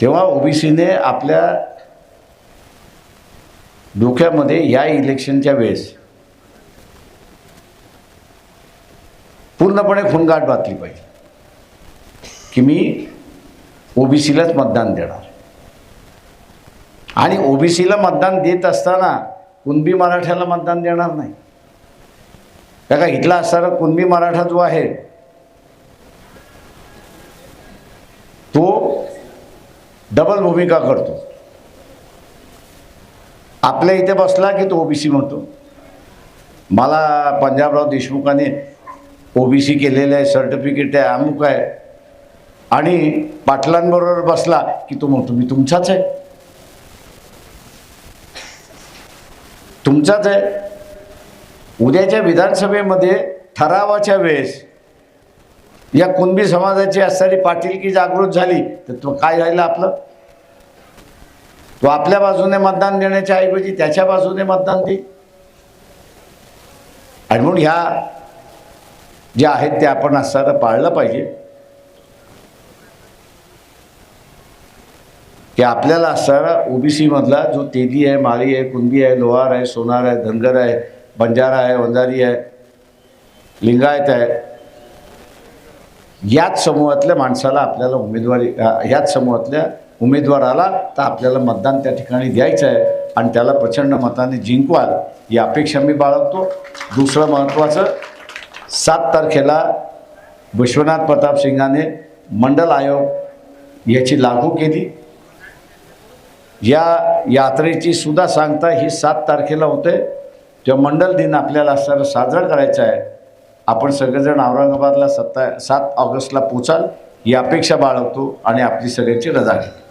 तेव्हा ओबीसीने आपल्या डोक्यामध्ये या इलेक्शनच्या वेळेस पूर्णपणे खुणगाट बातली पाहिजे की मी ओबीसीलाच मतदान देणार. आणि ओबीसीला मतदान देत असताना कुणबी मराठ्याला मतदान देणार नाही. का इथला असणारा कुणबी मराठा जो आहे तो डबल भूमिका करतो. आपल्या इथे बसला की तो ओबीसी म्हणतो. मला पंजाबराव देशमुखाने ओबीसी केलेलं आहे सर्टिफिकेट आहे अमुक आहे. आणि पाटलांबरोबर बसला की तो म्हणतो मी तुमचाच आहे. तुमचाच आहे. उद्याच्या विधानसभेमध्ये ठरावाच्या वेळेस या कुणबी समाजाची असणारी पाटीलकी जागृत झाली तर तो काय राहिलं आपलं? तो आपल्या बाजूने मतदान देण्याच्या ऐवजी त्याच्या बाजूने मतदान दे. आणि म्हणून ह्या ज्या आहेत त्या आपण असणारं पाळलं पाहिजे. की आपल्याला असणारा ओबीसीमधला जो तेली आहे माळी आहे कुणबी आहे लोहार आहे सोनार आहे धनगर आहे बंजारा आहे वंजारी आहे लिंगायत आहे याच समूहातल्या माणसाला आपल्याला उमेदवारी याच ह्याच समूहातल्या उमेदवाराला तर आपल्याला मतदान त्या ठिकाणी द्यायचं आहे आणि त्याला प्रचंड मताने जिंकवाल ही अपेक्षा मी बाळगतो. दुसरं महत्त्वाचं सात तारखेला विश्वनाथ प्रताप सिंगाने मंडल आयोग याची लागू केली. या यात्रेची सुद्धा सांगता ही सात तारखेला होते. तेव्हा मंडल दिन आपल्याला सर साजरा करायचा आहे आपण सगळेजण औरंगाबादला सत्ता सात ऑगस्टला पोचाल ही अपेक्षा बाळगतो आणि आपली सगळ्यांची रजा घेतो.